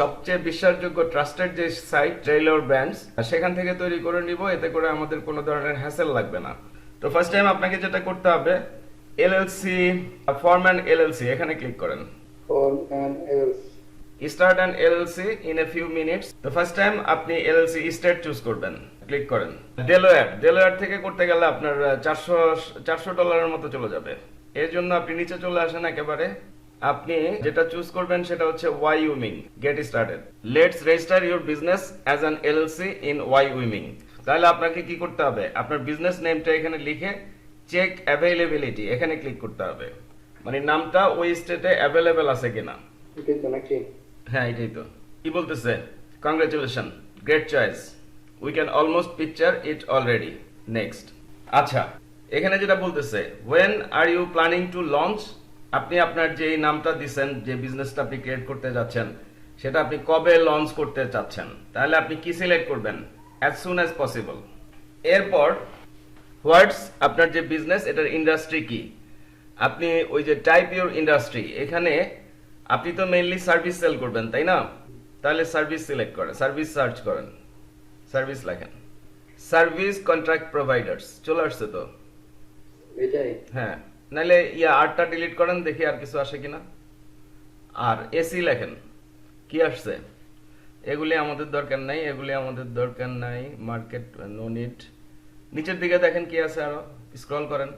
সবচেয়ে বিশ্বাসযোগ্য ট্রাস্টেড যে সাইট ট্রেইলর ব্র্যান্ডস সেখান থেকে তৈরি করে নিব এতে করে আমাদের কোনো ধরনের হ্যাসেল লাগবে না। তো ফার্স্ট টাইম আপনাকে যেটা করতে হবে এলএলসি ফর্ম অ্যান্ড এলএলসি এখানে ক্লিক করেন. Start and LLC in a few minutes তো ফার্স্ট টাইম আপনি এলএলসি স্টেট চুজ করবেন ক্লিক করেন। ডেলোয়ার ডেলোয়ার থেকে করতে গেলে আপনার চারশো চারশো ডলারের মতো চলে যাবে। এর জন্য আপনি নিচে চলে আসেন একেবারে। আপনি যেটা চুজ করবেন সেটা হচ্ছে Wyoming get started let's register your business as an LLC in Wyoming তাহলে আপনাকে কি করতে হবে? আপনার বিজনেস নেমটা এখানে লিখে চেক অ্যাভেলেবিলিটি এখানে ক্লিক করতে হবে। মানে নামটা ওই স্টেটে অ্যাভেলেবেল আছে কিনা। হ্যাঁ এটাই তো। কি বলতেছে? Congratulation great choice we can almost picture it already next আচ্ছা এখানে যেটা বলতেছে when are you planning to launch আপনি আপনার যে নামটা দিচ্ছেন যে বিজনেসটা আপনি ক্রিয়েট করতে যাচ্ছেন সেটা আপনি কবে লঞ্চ করতে চাচ্ছেন তাহলে আপনি কি সিলেক্ট করবেন? অ্যাজ সুন অ্যাজ পসিবল এরপর হোয়াটস আপনার যে বিজনেস এটার ইন্ডাস্ট্রি কি? আপনি ওই যে টাইপ ইউর ইন্ডাস্ট্রি এখানে আপনি তো মেইনলি সার্ভিস সেল করবেন তাই না? তাহলে সার্ভিস সিলেক্ট করেন সার্ভিস সার্চ করেন সার্ভিস লেখেন। সার্ভিস কন্ট্রাক্ট প্রোভাইডার্স চলে আসছে তো? এটাই। হ্যাঁ। নাহলে ইয়া আরটা ডিলিট করেন দেখি আর কিছু আসে কিনা। আর এসি লেখেন কি আসছে? এগুলি আমাদের দরকার নাই এগুলি আমাদের দরকার নাই মার্কেট নো নিড নিচের দিকে দেখেন কি আছে আরও স্ক্রল করেন।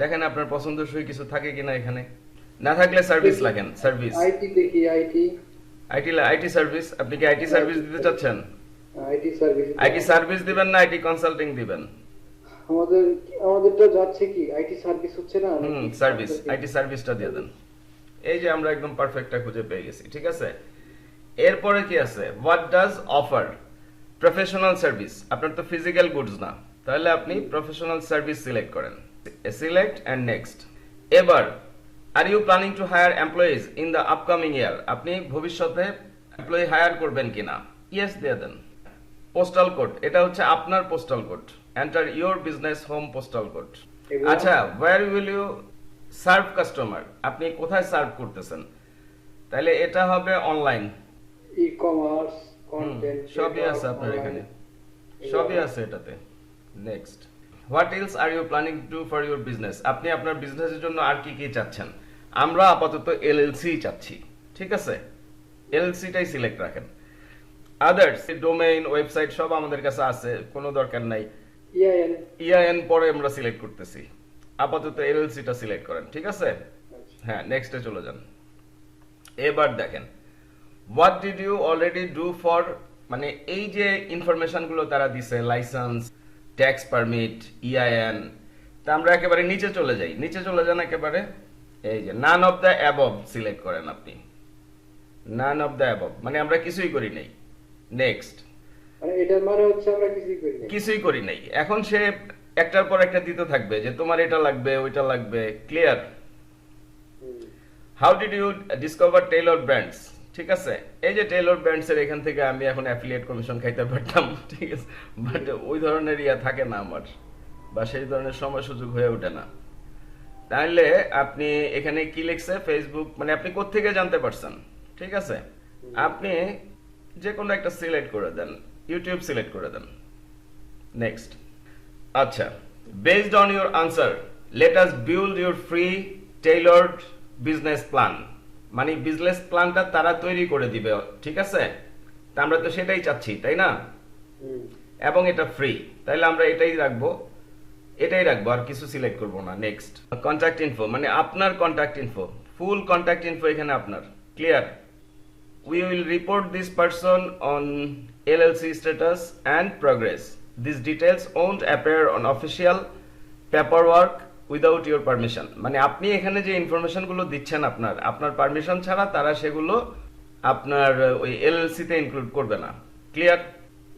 দেখেন আপনার পছন্দসই কিছু থাকে কিনা এখানে। না থাকলে সার্ভিস লেখেন সার্ভিস আইটি দেখি আইটি আইটি আইটি সার্ভিস আপনি কি আইটি সার্ভিস দিতে চাচ্ছেন? আইটি সার্ভিস আইটি সার্ভিস দিবেন না আইটি কনসাল্টিং দিবেন? আমাদের আমাদেরটা যাচ্ছে কি? আইটি সার্ভিস হচ্ছে না? হুম সার্ভিস আইটি সার্ভিসটা দিয়ে দেন। এই যে আমরা একদম পারফেক্টটা খুঁজে পেয়ে গেছি ঠিক আছে? এরপরে কি আছে? What does offer professional service আপনার তো ফিজিক্যাল গুডস না। তাহলে আপনি প্রফেশনাল সার্ভিস সিলেক্ট করেন। সিলেক্ট এন্ড নেক্সট এবার are you planning to hire employees in the upcoming year আপনি ভবিষ্যতে এমপ্লয়ি হায়ার করবেন কিনা? ইয়েস দিয়ে দেন। পোস্টাল কোড এটা হচ্ছে আপনার postal code enter your business home postal code আচ্ছা where will you serve customer আপনি কোথায় সার্ভ করতেছেন? তাহলে এটা হবে অনলাইন ই কমার্স কন্টেন্ট সবই আছে আপনার এখানে। সবই আছে এটাতে। Next what else are you planning to for your business আপনি আপনার বিজনেসের জন্য আর কি কি চাচ্ছেন? আমরা আপাতত এলএলসি চাচ্ছি ঠিক আছে? এলএলসিটাই সিলেক্ট রাখেন। আদার্স ডোমেইন ওয়েবসাইট সব আমাদের কাছে আছে কোনো দরকার নাই। ইআইএন ইআইএন পরে আমরা সিলেক্ট করতেছি। আপাতত এলএলসিটা সিলেক্ট করেন ঠিক আছে? হ্যাঁ নেক্সটে চলে যান। এবার দেখেন what did you already do for মানে এই যে ইনফরমেশনগুলো তারা দিছে লাইসেন্স ট্যাক্স পারমিট ইআইএন তা আমরা একেবারে নিচে চলে যাই। নিচে চলে যান একেবারে এই যে none of the above select করেন আপনি। নান অফ দ্য অ্যাবভ মানে আমরা কিছুই করি নাই। নেক্সট কিছুই করি না কিছুই করি নাই। এখন সে একটার পর একটা দিতে থাকবে যে তোমার এটা লাগবে ওইটা লাগবে। Clear how did you discover Tailor Brands ঠিক আছে? এই যে টেইলর ব্র্যান্ডস এর এখান থেকে আমি এখন অ্যাফিলিয়েট কমিশন খাইতে পারতাম ঠিক আছে? বাট ওই ধরনের ইয়া থাকে না আমার বা সেই ধরনের সময় সুযোগ হয়ে ওঠে না। তাহলে আপনি এখানে কি লিখছে? ফেসবুক মানে আপনি কোত্থেকে জানতে পারছেন? ঠিক আছে? আপনি যে কোনো একটা সিলেক্ট করে দেন। ইউটিউব সিলেক্ট করে দেন। নেক্সট আচ্ছা based on your answer let us build your free tailored business plan মানে বিজনেস প্ল্যানটা তারা তৈরি করে দিবে ঠিক আছে? তা আমরা তো সেটাই চাচ্ছি তাই না? এবং এটা ফ্রি তাইলে আমরা এটাই রাখব। এটাই রাখব আর কিছু সিলেক্ট করব না। নেক্সট কন্ট্যাক্ট ইনফো মানে আপনার contact info full contact info এখানে আপনার। Clear we will report this person on LLC status and progress. These details won't appear on official paperwork without your permission. মানে আপনি এখানে যে ইনফরমেশনগুলো দিচ্ছেন আপনার আপনার পারমিশন ছাড়া তারা সেগুলো আপনার ওই এলএলসি তে ইনক্লুড করবে না ক্লিয়ার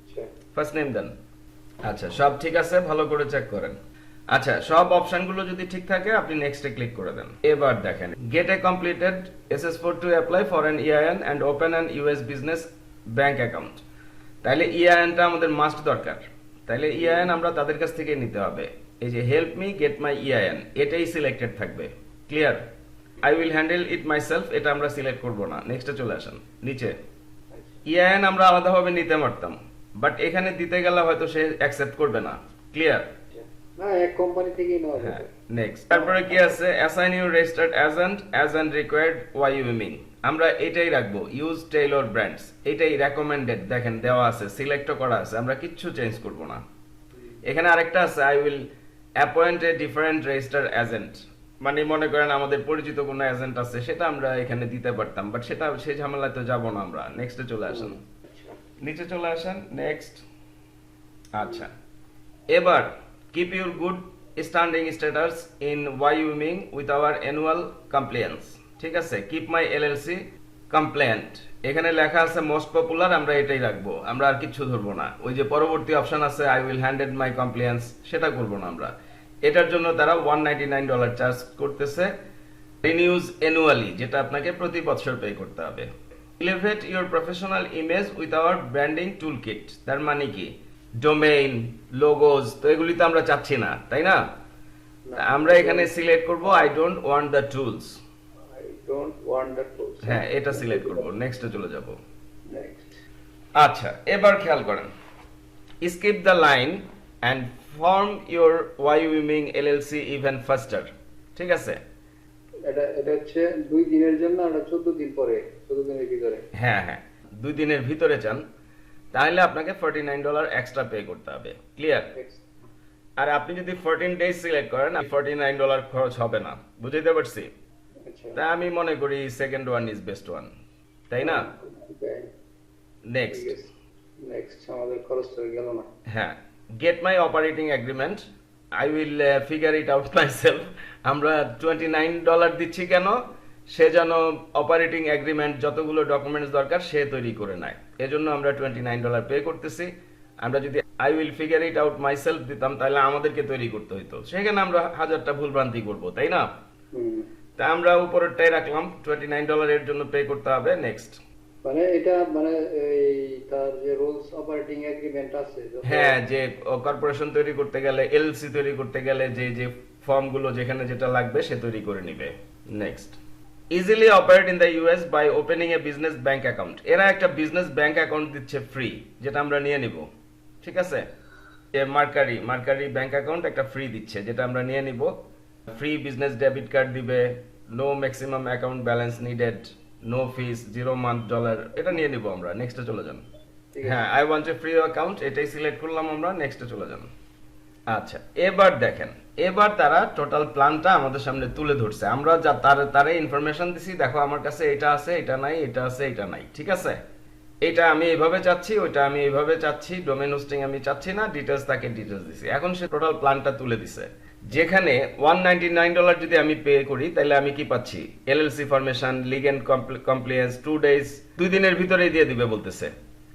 আচ্ছা ফার্স্ট নেম দেন আচ্ছা সব ঠিক আছে ভালো করে চেক করেন আচ্ছা সব অপশনগুলো যদি ঠিক থাকে, আপনি নেক্সটে ক্লিক করে দেন। এবার দেখেন get a completed SS four to apply for an EIN and open an US business bank account তাহলে ইআইএনটা আমাদের মাস্ট দরকার। তাহলে ইআইএন আমরা তাদের কাছ থেকে নিতে হবে। এই যে help me get my EIN এটাই সিলেক্টেড থাকবে। Clear I will handle it myself এটা আমরা সিলেক্ট করব না। নেক্সটে চলে আসেন, নিচে। ইআইএন আমরা আলাদাভাবে নিতে পারতাম বাট এখানে দিতে গেলে হয়তো সে অ্যাকসেপ্ট করবে না। ক্লিয়ার না এক কোম্পানি থেকেই নেওয়া হ্যাঁ যাবে। নেক্সট তারপরে কি আছে? Assign you registered agent and required Wyoming আমরা এটাই রাখব ইউজ টেইলর ব্র্যান্ডস এটাই রেকমেন্ডেড দেখেন দেওয়া আছে সিলেক্টও করা আছে আমরা কিচ্ছু চেঞ্জ করব না। এখানে আরেকটা আছে I will appoint a different register agent মানে মনে করেন আমাদের পরিচিত কোনো এজেন্ট আছে সেটা আমরা এখানে দিতে পারতাম বাট সেটা সেই ঝামেলায় তো যাব না আমরা। নেক্সটে চলে আসেন। আচ্ছা। নিচে চলে আসেন নেক্সট আচ্ছা। এবার keep your good standing status in Wyoming with our annual compliance ঠিক আছে? কিপ মাই এলএলসি কমপ্লেন্ট এখানে লেখা আছে মোস্ট পপুলার আমরা এটাই রাখব। আমরা আর কিচ্ছু ধরবো না। ওই যে পরবর্তী অপশন আছে I will handed my compliance সেটা করব না আমরা। এটার জন্য তারা ওয়ান ডলার চার্জ করতেছে। রিনিউজ অ্যানুয়ালি যেটা আপনাকে প্রতি বছর পে করতে হবে। Elevate your professional image with our branding tool kit তার মানে কি? ডোমেইন লোগোজ তো এগুলি তো আমরা চাচ্ছি না তাই না। আমরা এখানে সিলেক্ট করব I don't want the tools I don't want that tools হ্যাঁ এটা সিলেক্ট করব নেক্সটে চলে যাব। নেক্সট আচ্ছা এবার খেয়াল করেন। Skip the line and form your Wyoming LLC even faster ঠিক আছে? এটা এটা হচ্ছে দুই দিনের জন্য আর চোদ্দ দিন পরে চোদ্দ দিনের ভিতরে। হ্যাঁ হ্যাঁ দুই দিনের ভিতরে চান। তাহলে আপনাকে forty nine dollar extra pay করতে হবে। ক্লিয়ার আর আপনি যদি ফোরটিন ডেজ সিলেক্ট করেন ফর্টি নাইন ডলার খরচ হবে না। বুঝতে পারছি? আচ্ছা। তাই আমি মনে করি second one is best one তাই না? নেক্সট নেক্সট আমাদের খরচ হয়ে গেল না। হ্যাঁ। Get my operating agreement I will figure it out myself আমরা টোয়েন্টি নাইন ডলার দিচ্ছি কেন? সে যেন অপারেটিং এগ্রিমেন্ট যতগুলো ডকুমেন্টস দরকার সে তৈরি করে নেয়। এজন্য আমরা টোয়েন্টি নাইন ডলার পে করতেছি। আমরা যদি I will figure it out myself দিতাম তাহলে আমাদেরকে তৈরি করতে হইতো। সেখানে আমরা হাজারটা ভুলভ্রান্তি করব তাই না? তা আমরা উপরেরটাই রাখলাম টোয়েন্টি নাইন ডলারের জন্য পে করতে হবে নেক্সট মানে এটা মানে এই তার যে রুলস অপারেটিং এগ্রিমেন্ট আছে হ্যাঁ যে কর্পোরেশন তৈরি করতে গেলে এলসি তৈরি করতে গেলে যে যে ফর্মগুলো যেখানে যেটা লাগবে সে তৈরি করে নিবে। Next easily operate in the US by opening a business bank account এরা একটা বিজনেস ব্যাংক অ্যাকাউন্ট দিচ্ছে ফ্রি যেটা আমরা নিয়ে নিব। ঠিক আছে? যে মার্কারি মার্কারি ব্যাংক অ্যাকাউন্ট একটা ফ্রি দিচ্ছে যেটা আমরা নিয়ে নিব। ফ্রি বিজনেস ডেবিট কার্ড দিবে no maximum account balance needed no fees zero month dollar এটা নিয়ে নিব আমরা নেক্সটে চলে যান। হ্যাঁ I want a free account এটাই সিলেক্ট করলাম আমরা নেক্সটে চলে যান। আচ্ছা এবার দেখেন এবার তারা টোটাল প্ল্যানটা আমাদের সামনে তুলে ধরছে। আমরা যা তার তারে ইনফরমেশন দিছি দেখো আমার কাছে এটা আছে এটা নাই এটা আছে এটা নাই ঠিক আছে? এটা আমি এইভাবে চাচ্ছি ওইটা আমি এইভাবে চাচ্ছি ডোমেন হোস্টিং আমি চাচ্ছি না ডিটেলস তাকে ডিটেলস দিছি। এখন সে টোটাল প্ল্যানটা তুলে দিছে। যেখানে ওয়ান ডলার যদি আমি পে করি তাহলে আমি কি পাচ্ছি? LLC formation legal and compliance two days দুই দিনের ভিতরেই দিয়ে দিবে বলতেছে।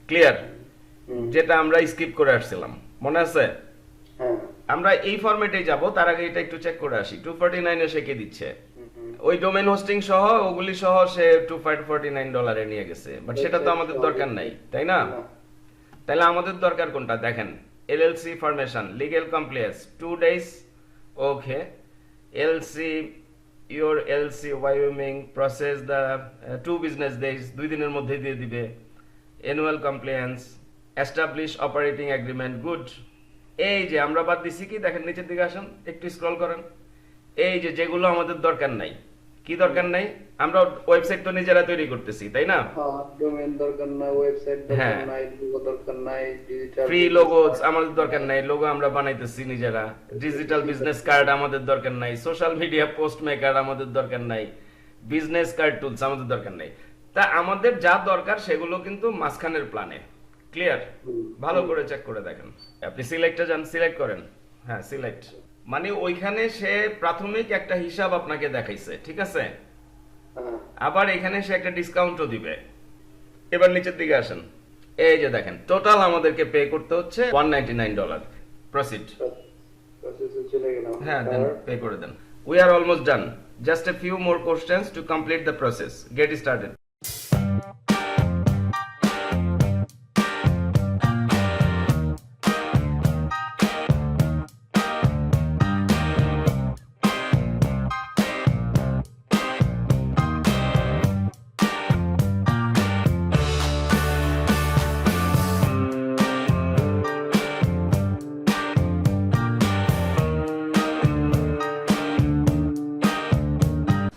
ক্লিয়ার যেটা আমরা স্কিপ করে আসছিলাম। মনে আছে? আমরা এই ফরম্যাটেই যাব তার আগে এটা একটু চেক করে আসি। টু ফর্টি নাইনে সে কে দিচ্ছে। ওই ডোমেন হোস্টিং সহ ওগুলি সহ সে টু ফর্টি নাইন ডলারে নিয়ে গেছে। বাট সেটা তো আমাদের দরকার নাই তাই না। তাহলে আমাদের দরকার কোনটা? দেখেন LLC formation legal compliance two days okay LLC your LLC Wyoming process the two business days দুই দিনের মধ্যে দিয়ে দিবে। Annual compliance establish operating agreement good এই যে আমরা বাদ দিছি কি? দেখেন নিচের দিকে আসেন একটু স্ক্রল করেন। এই যে যেগুলো আমাদের দরকার নাই। কি দরকার নাই? আমরা ওয়েবসাইট তো নিজেরা তৈরি করতেছি তাই না? হ্যাঁ দরকার নাই ওয়েবসাইট দরকার হ্যাঁ। নাই লোগো দরকার নাই ডিজিটাল ফ্রি লোগো আমাদের দরকার নাই লোগো আমরা বানাইতেছি নিজেরা। ডিজিটাল বিজনেস কার্ড আমাদের দরকার নাই সোশ্যাল মিডিয়া পোস্ট মেকার আমাদের দরকার নাই বিজনেস কার্ড টুলস আমাদের দরকার নাই। তা আমাদের যা দরকার সেগুলো কিন্তু মাঝখানের প্ল্যানে ক্লিয়ার ভালো করে চেক করে দেখেন। আপনি সিলেক্টে যান সিলেক্ট করেন। হ্যাঁ সিলেক্ট মানে ওইখানে সে প্রাথমিক একটা হিসাব আপনাকে দেখাইছে ঠিক আছে? হ্যাঁ। আবার এখানে সে একটা ডিসকাউন্টও দিবে। এবার নিচের দিকে আসেন। এই যে দেখেন টোটাল আমাদেরকে পে করতে হচ্ছে ওয়ান ডলার প্রসিড প্রসেসে চলে গেলাম হ্যাঁ দেন পে করে দেন। We are almost done just a few more questions to complete the process get started